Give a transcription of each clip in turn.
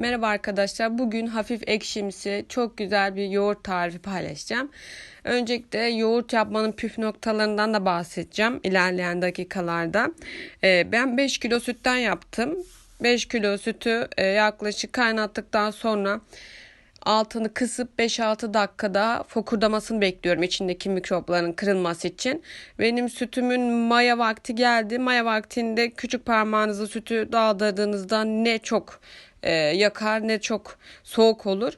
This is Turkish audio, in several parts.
Merhaba arkadaşlar. Bugün hafif ekşimsi çok güzel bir yoğurt tarifi paylaşacağım. Öncelikle yoğurt yapmanın püf noktalarından da bahsedeceğim ilerleyen dakikalarda. Ee, ben 5 kilo sütten yaptım. 5 kilo sütü e, yaklaşık kaynattıktan sonra altını kısıp 5-6 dakikada fokurdamasını bekliyorum içindeki mikropların kırılması için. Benim sütümün maya vakti geldi. Maya vaktinde küçük parmağınızı sütü daldırdığınızda ne çok e, yakar ne çok soğuk olur.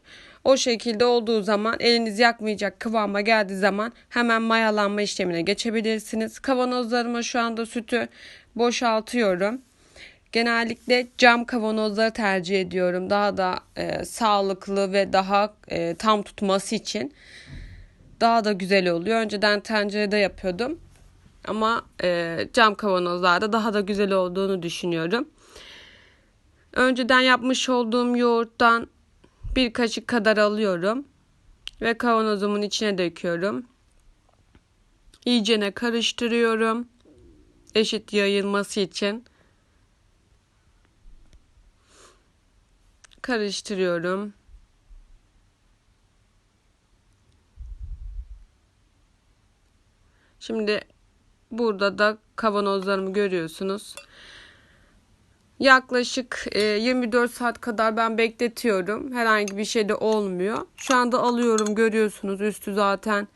O şekilde olduğu zaman eliniz yakmayacak kıvama geldiği zaman hemen mayalanma işlemine geçebilirsiniz. Kavanozlarıma şu anda sütü boşaltıyorum. Genellikle cam kavanozları tercih ediyorum. Daha da e, sağlıklı ve daha e, tam tutması için. Daha da güzel oluyor. Önceden tencerede yapıyordum. Ama e, cam kavanozlarda daha da güzel olduğunu düşünüyorum. Önceden yapmış olduğum yoğurttan bir kaşık kadar alıyorum. Ve kavanozumun içine döküyorum. İyicene karıştırıyorum. Eşit yayılması için. karıştırıyorum. Şimdi burada da kavanozlarımı görüyorsunuz. Yaklaşık 24 saat kadar ben bekletiyorum. Herhangi bir şey de olmuyor. Şu anda alıyorum görüyorsunuz üstü zaten